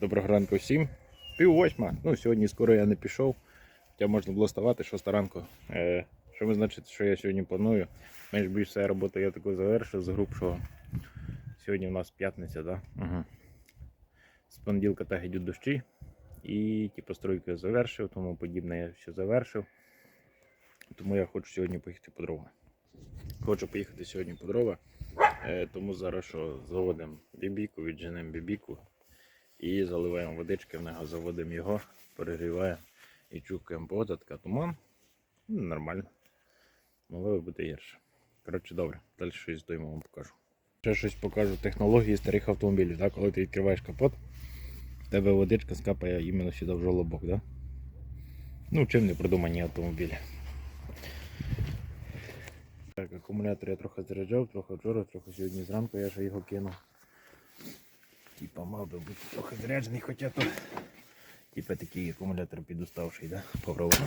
Доброго ранку всім. Пів восьма. Ну, сьогодні скоро я не пішов. Хоча можна було ставати шоста ранку. Е, що ви значить, що я сьогодні планую? Менш більш вся робота я таку завершив з груп, що сьогодні у нас п'ятниця, да? Угу. З понеділка так йдуть дощі. І ті постройки я завершив, тому подібне я все завершив. Тому я хочу сьогодні поїхати по дрова. Хочу поїхати сьогодні по дрова. Е, тому зараз що заводимо бібіку, відженемо бібіку і заливаємо водички в нього, заводимо його, перегріваємо і чукаємо погода, така туман. Ну, нормально. Би бути гірше. Коротше, добре, далі щось стоїмо вам покажу. Ще щось покажу технології старих автомобілів. Да? Коли ти відкриваєш капот, в тебе водичка скапає іменно сюди в жолобок. Да? Ну, чим не продумані автомобілі. Так, акумулятор я трохи заряджав, трохи вчора, трохи сьогодні зранку я ще його кинув. Типа мав би бути трохи заряджений, хоча то типа такий акумулятор підуставший, да? Попробуємо.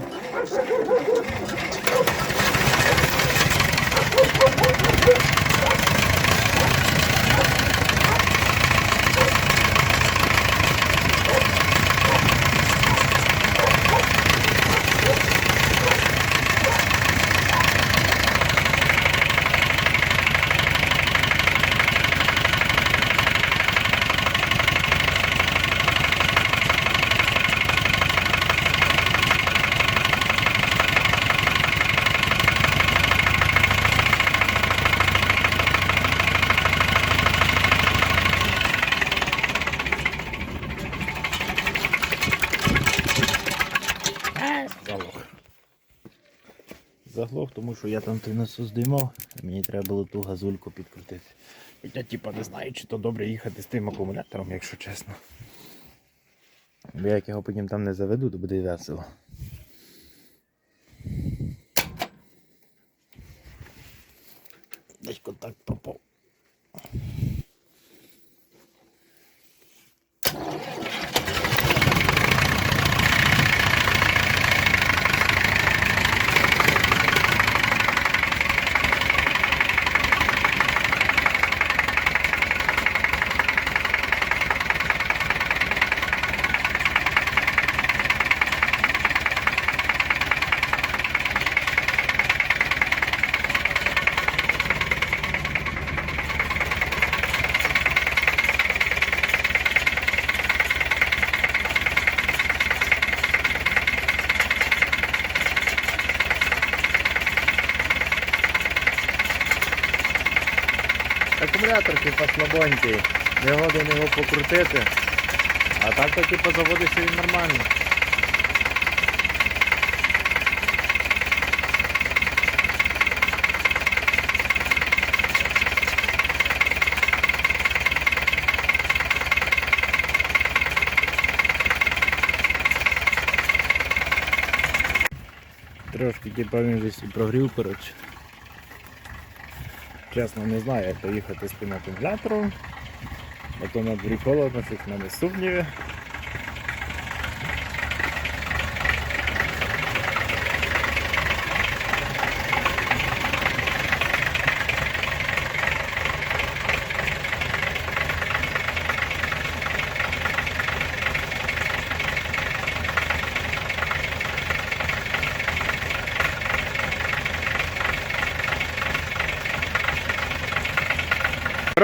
Що я там той насос здимав, мені треба було ту газульку підкрутити. Я типа не знаю, чи то добре їхати з тим акумулятором, якщо чесно. Бо як його потім там не заведу, то буде весело. Десь контакт попав. Акумулятор типа слабонький, не годен його покрутити. А так то типа заводиться він нормально. Трошки типа він десь і прогрів, коротше. Чесно, не знаю, як поїхати з тим акумулятором. А то на дві щось в мене сумніви.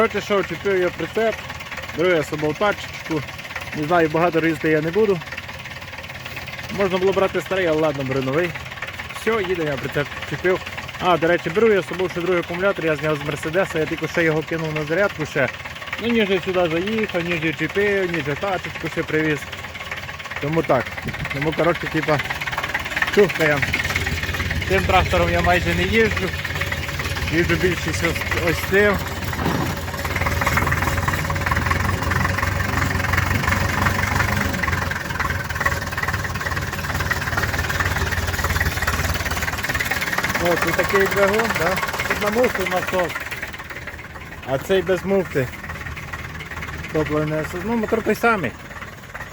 Коротше, що, чіпив я прицеп, беру я соболтачечку. Не знаю, багато різати я не буду. Можна було брати старий, але ладно, беру новий. Все, їде, я прицеп чіпив. А, до речі, беру я з собою ще другий акумулятор, я зняв з Мерседеса, я тільки ще його кинув на зарядку ще. Ну, ніж я сюди заїхав, ніж я чіпив, ніж я тачечку ще привіз. Тому так. Тому коротше, типа, чухкаємо. Тим трактором я майже не їжджу. Їжджу більшість ось цим. Ось такий двигун, да? Тут на муфту насос. А цей без муфти. Топливний насос. Ну, мотор той самий.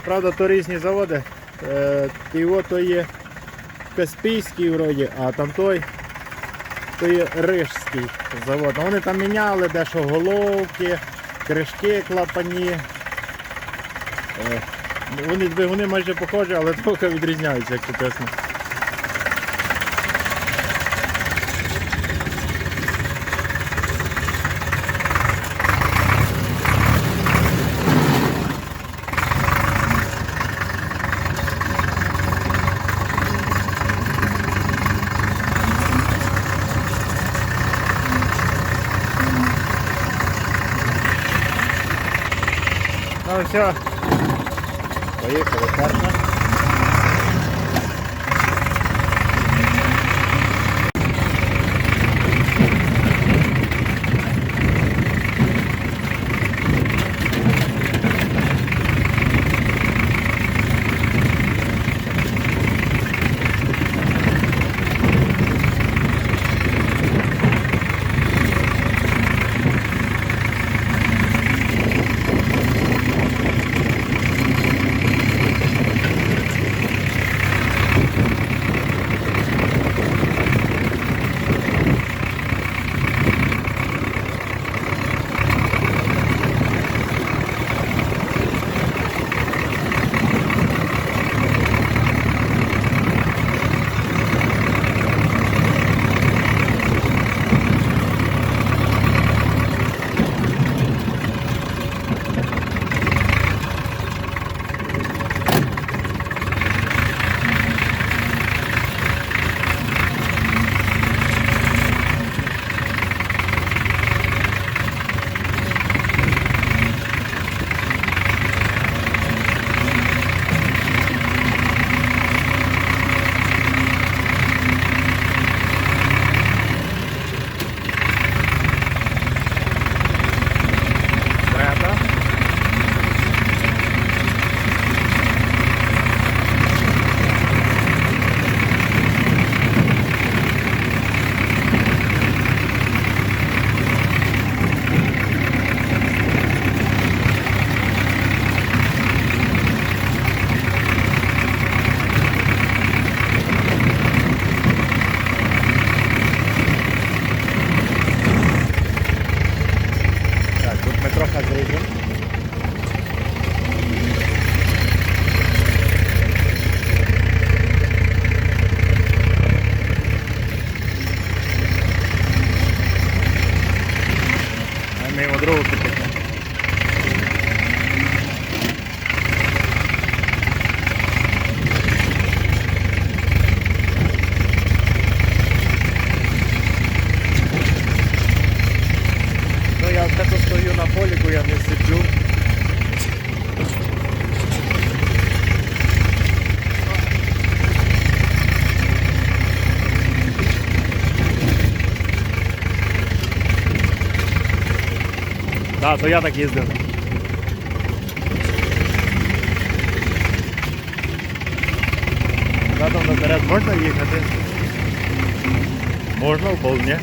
Правда, то різні заводи. Е, його то є Каспійський вроді, а там той то є Рижський завод. Вони там міняли дещо головки, кришки клапані. Е, Вони двигуни майже похожі, але трохи відрізняються, якщо чесно. Все. Так, то я так їздив. Задом наперед можна їхати? Можна, вполне.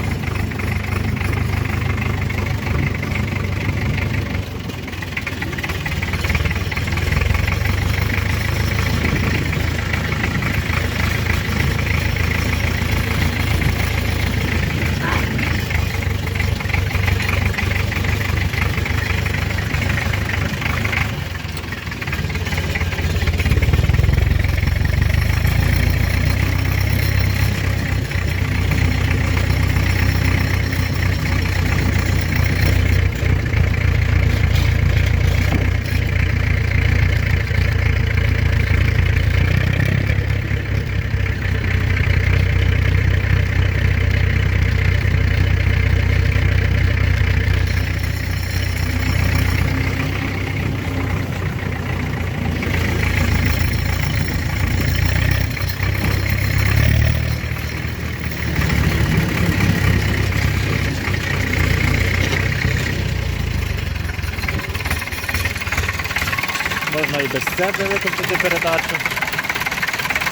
Можна і без цепи викупити передачу.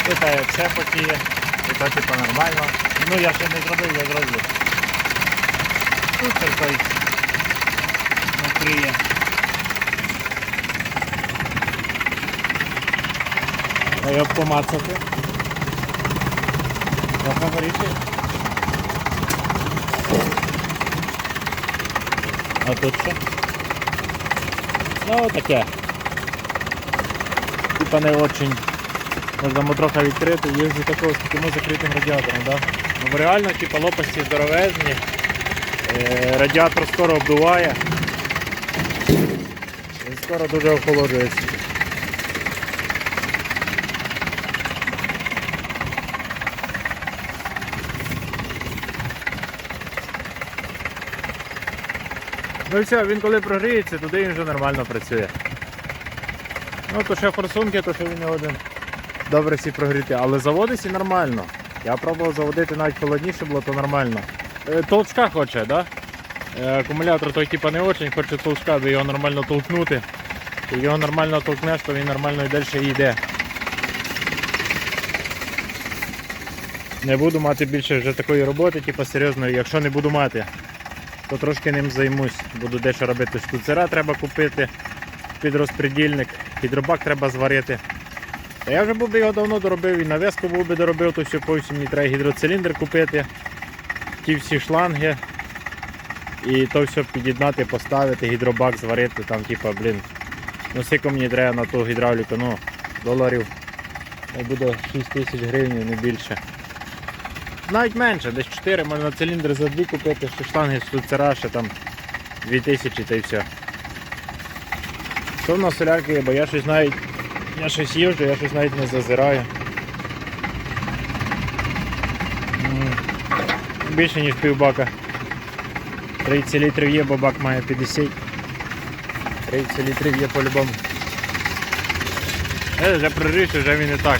Як все потіє, і то типу нормально. Ну я ще не зробив, я зроблю. Тут той накриє. А як помацати. Трохи горіше. А тут що? Ну таке. Типа не очень. Можна трохи відкрити, їжджу такого з таким закритим радіатором, да? Ну реально типа лопасті здоровезні. Е, радіатор скоро обдуває. Він скоро дуже охолоджується. Ну і все, він коли прогріється, туди він вже нормально працює. Ну то ще форсунки, то що він не один. Добре всі прогріти, але заводиться нормально. Я пробував заводити навіть холодніше було, то нормально. Е, толчка хоче, да? Е, акумулятор той типа не очень, хоче толчка, аби його нормально толкнути. І його нормально толкнеш, то він нормально і далі йде. Не буду мати більше вже такої роботи, типу серйозної, якщо не буду мати, то трошки ним займусь. Буду дещо робити. Штуцера треба купити під розпредільник, гідробак треба зварити. Та я вже був би його давно доробив, і нав'язку був би доробив, то все повсім мені треба гідроциліндр купити, ті всі шланги. І то все під'єднати, поставити, гідробак зварити, там типа, блін. Ну скільки мені треба на ту гідравліку, ну, доларів. Не буде 6 тисяч гривень, не більше. Навіть менше, десь 4 можна циліндр за 2 купити, ще шланги штуцера, ще там 2000 та й все. То в нас солярки бо я щось навіть я щось їжджу, я щось навіть не зазираю. Більше ніж півбака. 30 літрів є, бо бак має 50. 30 літрів є по-любому. Е, вже проріж, вже він і так.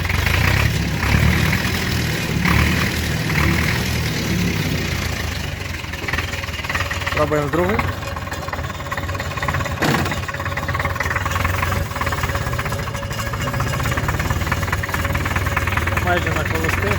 Пробуємо з другої. Майже на холости.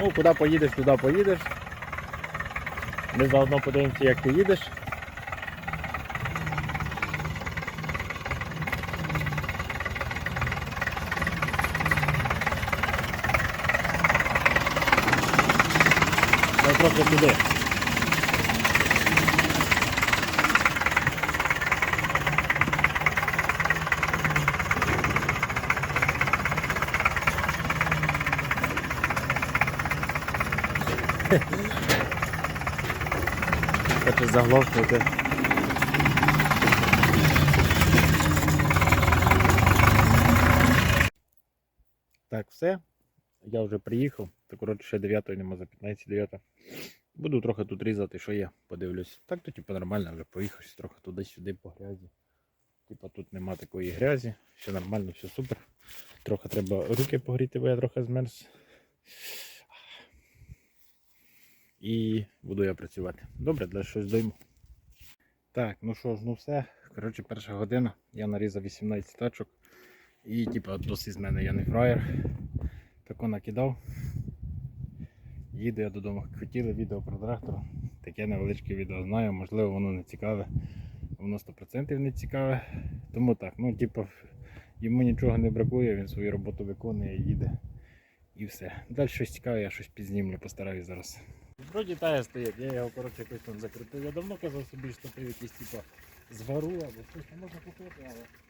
Ну, куди поїдеш, туди поїдеш. Ми заодно подивимося, як ти їдеш. Трохи туди. Хоче заглохнути. Так, все. Я вже приїхав. Так, коротше, ще 9 нема за 15 9. Буду трохи тут різати, що є, подивлюсь. Так то типу нормально, вже поїхав трохи туди-сюди по грязі. Типа тут нема такої грязі, все нормально, все супер. Трохи треба руки погріти, бо я трохи змерз. І буду я працювати. Добре, для щось дойму. Так, ну що ж, ну все. Коротше, перша година. Я нарізав 18 тачок. І типа досить з мене я не фраєр. Тако накидав. Їду я додому. Хотіли відео про трактор. Таке невеличке відео знаю, можливо воно не цікаве. Воно 100% не цікаве. Тому так, ну типу, йому нічого не бракує, він свою роботу виконує, їде. І все. Далі щось цікаве, я щось підзнімлю, постараюсь зараз. Вроді тая стоїть, я його коротше якось там закрутив. Я давно казав собі, що ти якийсь типу звару або щось можна купити, але.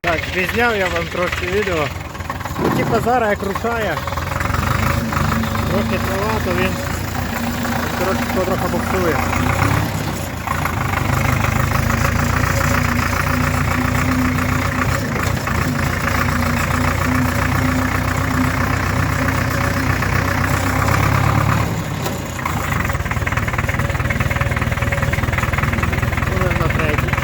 Так, відзняв я вам трошки відео. Ну, типа зараз як рушає. Трохи трава, то він трохи боксує. Коли на третій.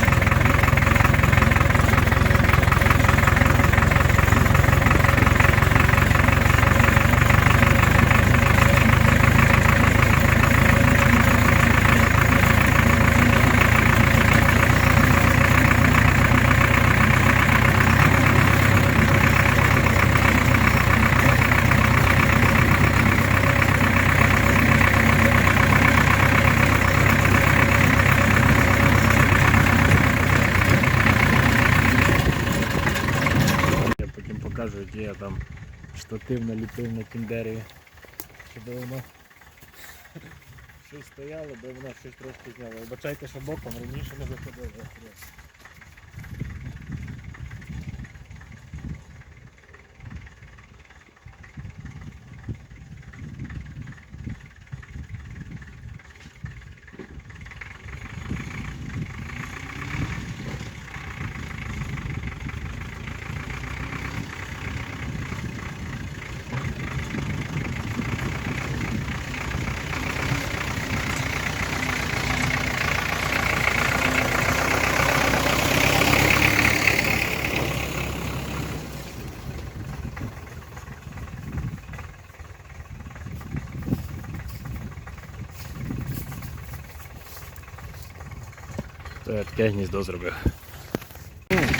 Я потім покажу, я там штатив наліпив на тім. Щоб воно щось стояло, бо воно щось трошки зняло. Вибачайте, що боком раніше не виходило. Таке гніздо зробив.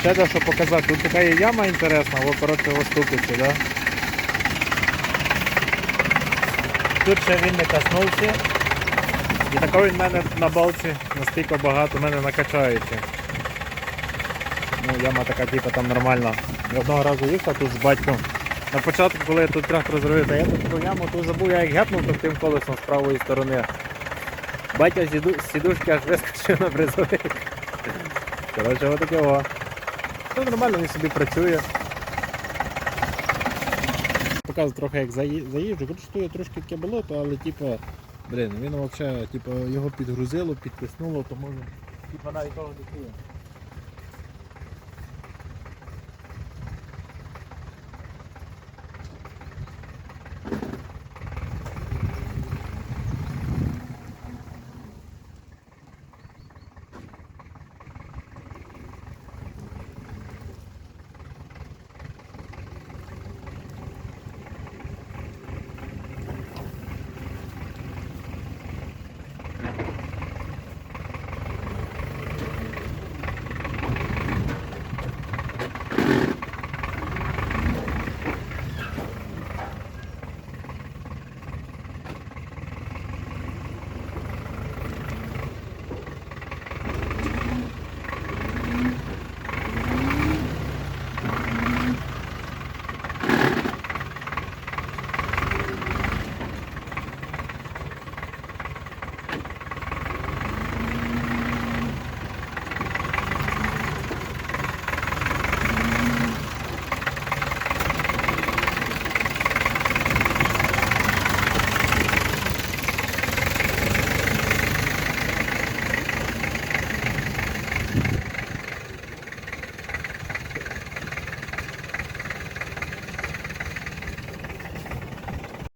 Ще де що показати. Тут така є яма інтересна, або коротше ступиці, да? Тут ще він не коснувся. І такого він в мене на балці настільки багато, в мене накачається. Ну, яма така, типу, там нормальна. Я одного разу їхав тут з батьком. На початку, коли я тут трактор зробив, то я тут таку яму тут забув, я як гепнув то тим колесом з правої сторони. Батя з сідушки аж вискочив на бризовик. Коротше, отаке о. Все нормально, він собі працює. Показую трохи як заї- заїжджу. Коротше, трошки таке болото, але типу, блін, він взагалі, типу, його підгрузило, підтиснуло, то може, типу навіть того не.